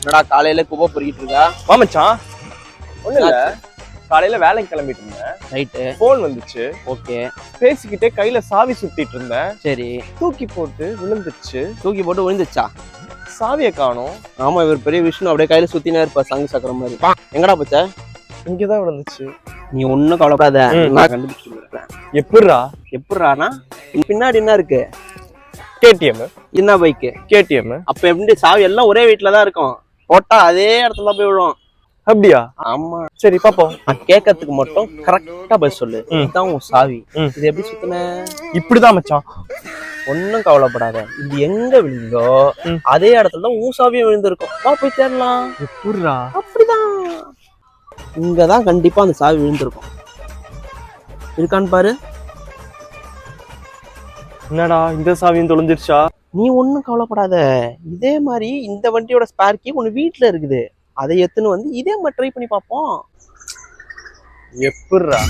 என்னடா காலையில குப்பை பொறுக்கிட்டு இருக்கா? வா மச்சான். ஒண்ணு இல்ல. காலையில வேலைக்கு கிளம்பிட்டு இருந்தேன். ரைட்டு போன் வந்துச்சு. ஓகே. பேசிக்கிட்டே கையில சாவி சுத்திட்டு இருந்தேன். சரி. தூக்கி போட்டு விழுந்துச்சு. தூக்கி போட்டு விழுந்துச்சா? சாவியை காணோம். ஆமா இவர் பெரிய விஷ்ணு அப்படியே கையில சுத்தினே இருப்பா சங்கு சக்கரம் மாதிரி. எங்கடா போச்ச? இங்கதான் விழுந்துச்சு. நீ ஒண்ணும் கவலைப்படாத. நான் கண்டுபிடிச்சு சொல்றேன். எப்படிரா எப்படிறானா? பின்னாடி என்ன இருக்கு? கேடிஎம் என்ன பைக்கு கேடிஎம் அப்ப எப்படி சாவி எல்லாம் ஒரே வீட்டுல தான் இருக்கும்? போட்டா அதே இடத்துல போய் விழும் அப்படியா? ஆமா. சரி பாப்போம். நான் கேட்கறதுக்கு மட்டும் கரெக்டா பதில் சொல்லு. இதுதான் உன் சாவி. இது எப்படி சுத்தின? இப்படிதான் மச்சான். ஒன்னும் கவலைப்படாத. இது எங்க விழுந்தோ. அதே இடத்துல தான் உன் சாவியும் விழுந்திருக்கும். வா போய் தேடலாம். எப்படிரா அப்படிதான். இங்கதான் கண்டிப்பா அந்த சாவி விழுந்திருக்கும். இருக்கான்னு பாரு. என்னடா இந்த சாவியும் தொலைஞ்சிருச்சா? நீ ஒன்றும் கவலைப்படாத. இதே மாதிரி இந்த வண்டியோட ஸ்பேர் கீ ஒன்று வீட்டில் இருக்குது. அதை எடுத்துன்னு வந்து இதே மாதிரி ட்ரை பண்ணி பார்ப்போம். எப்படிரா